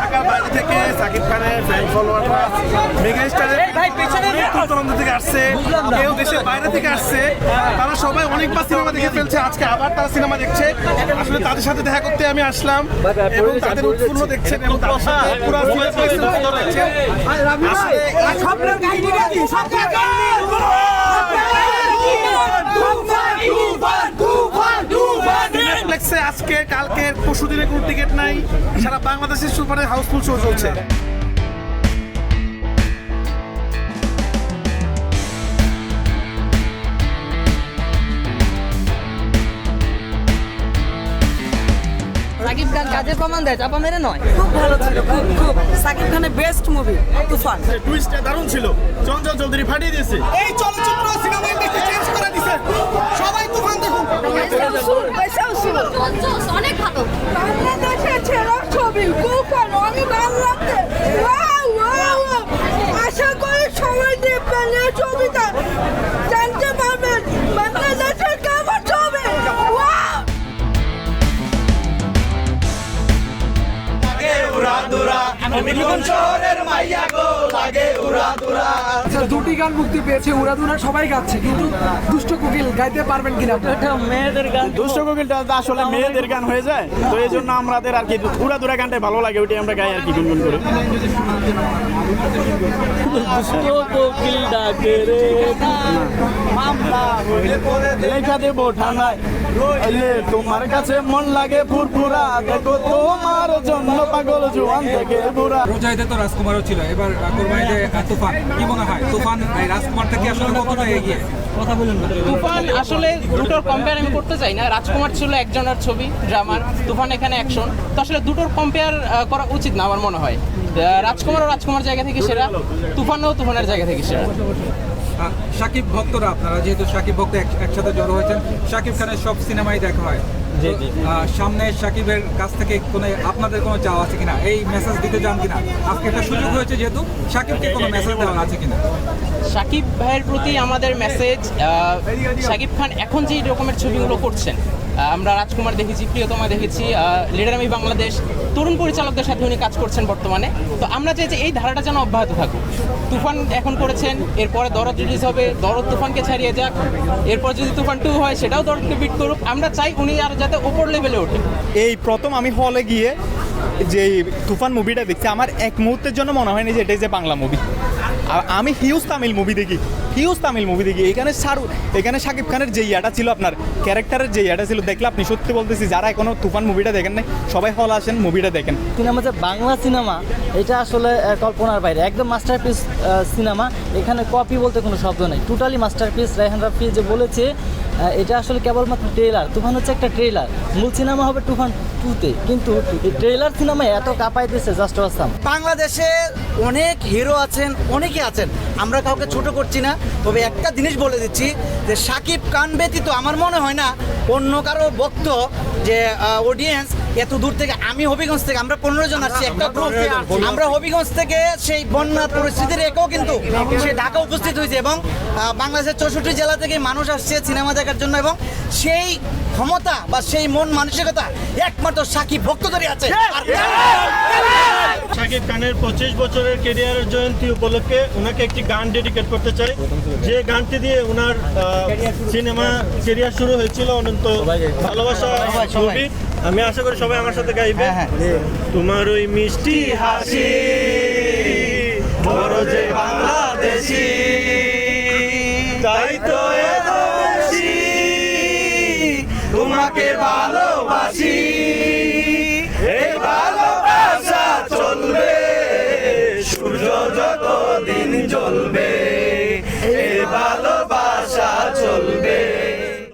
ঢাকার বাইরে থেকে সাকিব খানের ফ্যান ফলোয়াররা মেগা স্টারের দূরান্ত থেকে আসছে। কেউ দেশের বাইরে থেকে আসছে। তারা সবাই অনেকবার সিনেমা দেখে ফেলছে। আজকে আবার তারা সিনেমা দেখছে। আসলে তাদের সাথে দেখা করতে আমি আসলাম। এবং তাদের উৎফুল্ল দেখছেন এবং তাদের সাথে পুরো দেখছেন। আসলে আজকে কালকে পরশু দিনে কোনো টিকিট নাই। সারা বাংলাদেশের সুপারে হাউসফুল শো চলছে। সাকিব খান কাজের প্রমাণ দেয় চাপা মেরে নয়। খুব ভালো ছিল খুব খুব। সাকিব খানের বেস্ট মুভি তুফান। টুইস্টটা দারুণ ছিল। চঞ্চল চৌধুরী ফাটিয়ে দিয়েছে। এই চলচ্চিত্র সিনেমা ইন্ডাস্ট্রি চেঞ্জ করে দিছে। সবাই তুফান দেখুন অনেক ভালো। আচ্ছা দুটি গান মুক্তি পেয়েছে উড়াদুরা সবাই গাচ্ছে কিন্তু দুষ্ট কোকিল গাইতে পারবেন কিনা? এটা মেয়েদের গান দুষ্ট কোকিলটা আসলে মেয়েদের গান হয়ে যায় তো এই জন্য আমাদের আর কি উড়া দুরা গানটাই ভালো লাগে ওইটাই আমরা গাই আর কি গুনগুন করে। কোকিল ডাকে রে। লেখা দেবো ঠান্ডায় এলে তোমার কাছে মন লাগে ফুরফুরা। দেখো তোমার জন্য পাগল জোয়ান থেকে রোজাইতে তো রাজকুমারও ছিল এবার কোরবানিতে তুফান। কি মনে হয়? তুফান এই রাজকুমার থেকে আসলে কতটা এগিয়ে? কথা বলুন তুফান আসলে দুটোর কম্পেয়ার আমি করতে চাই না। রাজকুমার ছিল একজনের ছবি ড্রামার তুফান এখানে অ্যাকশন তো আসলে দুটোর কম্পেয়ার করা উচিত না আমার মনে হয়। আহ, ও রাজকুমার জায়গা থেকে সেরা তুফানও তুফানের জায়গা থেকে সেরা। সাকিব ভক্তরা আপনারা যেহেতু সাকিব ভক্ত একসাথে জড়ো হয়েছেন সাকিব খানের সব সিনেমাই দেখা হয়। সামনে সাকিবের কাছ থেকে কোনো আপনাদের কোনো চাওয়া আছে কিনা? এই মেসেজ দিতে চান কিনা? আজকে একটা সুযোগ হয়েছে যেহেতু সাকিবকে কোনো মেসেজ দেওয়া আছে কিনা? সাকিব ভাইয়ের প্রতি আমাদের মেসেজ সাকিব খান এখন যে রকমের ছবিগুলো করছেন আমরা রাজকুমার দেখেছি, প্রিয়তমা দেখেছি লিডার আমি বাংলাদেশ, তরুণ পরিচালকদের সাথে উনি কাজ করছেন বর্তমানে। তো আমরা চাই যে এই ধারাটা যেন অব্যাহত থাকুক। তুফান এখন করেছেন, এরপরে দরদ রিলিজ হবে, দরদ তুফানকে ছাড়িয়ে যাক, এরপর যদি তুফান টু হয়, সেটাও দরদকে বিট করুক। আমরা চাই উনি আর যাতে ওপর লেভেলে ওঠে এই প্রথম আমি হলে গিয়ে যে তুফান মুভিটা দেখছি, আমার এক মুহূর্তের জন্য মনে হয়নি যে এটাই যে বাংলা মুভি আমি হিউজ তামিল মুভি দেখি। হিউজ তামিল মুভি দেখি। এখানে শাহরুখ, এখানে শাকিব খানের যে ইয়াটা ছিল আপনার, ক্যারেক্টারের যে ইয়াটা ছিল, দেখলে আপনি সত্যি বলতেছি, যারা এখনও তুফান মুভিটা দেখেন নাই, সবাই হল আসেন মুভিটা দেখেন। সিনেমা যে বাংলা সিনেমা, এটা আসলে কল্পনার বাইরে। একদম মাস্টারপিস সিনেমা। এখানে কপি বলতে কোনো শব্দ নেই। টোটালি মাস্টারপিস রায়হান রাফি যে বলেছে এটা আসলে কেবলমাত্র ট্রেলার তুফান হচ্ছে একটা ট্রেলার মূল সিনেমা হবে তুফান টুতে কিন্তু ট্রেলার সিনেমা এত কাঁপাই দিয়েছে জাস্ট অসাম বাংলাদেশে অনেক হিরো আছেন অনেকে আছেন। আমরা কাউকে ছোট করছি না, তবে একটা জিনিস বলে দিচ্ছি যে সাকিব খান ব্যতীত আমার মনে হয় না অন্য কারও বক্ত যে অডিয়েন্স এত দূর থেকে আমি হবিগঞ্জ থেকে আমরা পনেরো জন আসছি একটা গ্রুপ আমরা হবিগঞ্জ থেকে সেই বন্যা পরিস্থিতির একেও কিন্তু সে ঢাকা উপস্থিত হয়েছে এবং বাংলাদেশের চৌষট্টি জেলা থেকে মানুষ আসছে সিনেমা দেখার জন্য এবং সেই ক্ষমতা বা সেই মন মানসিকতা একমাত্র সাকিব ভক্তদেরই আছে। শাকিব খানের পঁচিশ বছরের কেরিয়ারের জয়ন্তী উপলক্ষে ওনাকে একটি গান ডেডিকেট করতে চাই। যে গানটি দিয়ে ওনার সিনেমা কেরিয়ার শুরু হয়েছিল অনন্ত ভালোবাসা ছবি। আমি আশা করি সবাই আমার সাথে গাইবে। তোমার ওই মিষ্টি হাসি বড় যে বাংলাদেশি তাই তো তোমাকে ভালোবাসি। এই ভালোবাসা চলবে সূর্য যত দিন জ্বলবে